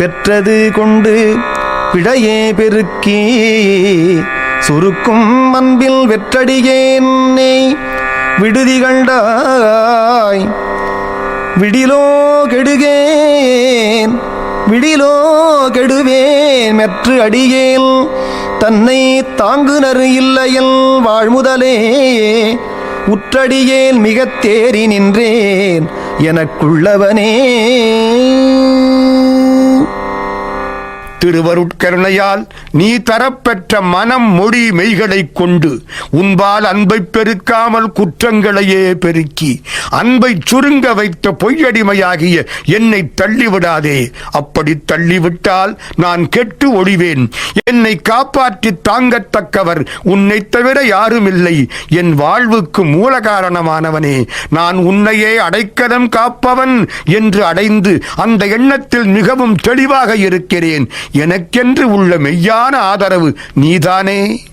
பெற்றது கொண்டு பிழையே பெருக்கி சுருக்கும் அன்பில் வெற்றடியேன்னை விடுதி கண்டாய். விடிலோ கெடுகேன் விடிலோ கெடுவேன் மெற்று அடியேல். தன்னை தாங்குனர் இல்லையில் வாழ்முதலே உற்றடியேல் மிகத் தேறி நின்றேன். எனக்குள்ளவனே திருவருட்கருணையால் நீ தரப்பெற்ற மனம் மொழி மெய்களைக் கொண்டு உன்பால் அன்பைப் பெருக்காமல் குற்றங்களையே பெருக்கி அன்பை சுருங்க வைத்த பொய்யடிமையாகிய என்னை தள்ளிவிடாதே. அப்படி தள்ளிவிட்டால் நான் கெட்டு ஒழிவேன். என்னை காப்பாற்றி தாங்கத்தக்கவர் உன்னைத் தவிர யாருமில்லை. என் வாழ்வுக்கு மூல காரணமானவனே நான் உன்னையே அடைக்கலம் காப்பவன் என்று அடைந்து அந்த எண்ணத்தில் மிகவும் தெளிவாக இருக்கிறேன். எனக்கென்று உள்ள மெய்யான ஆதரவு நீதானே?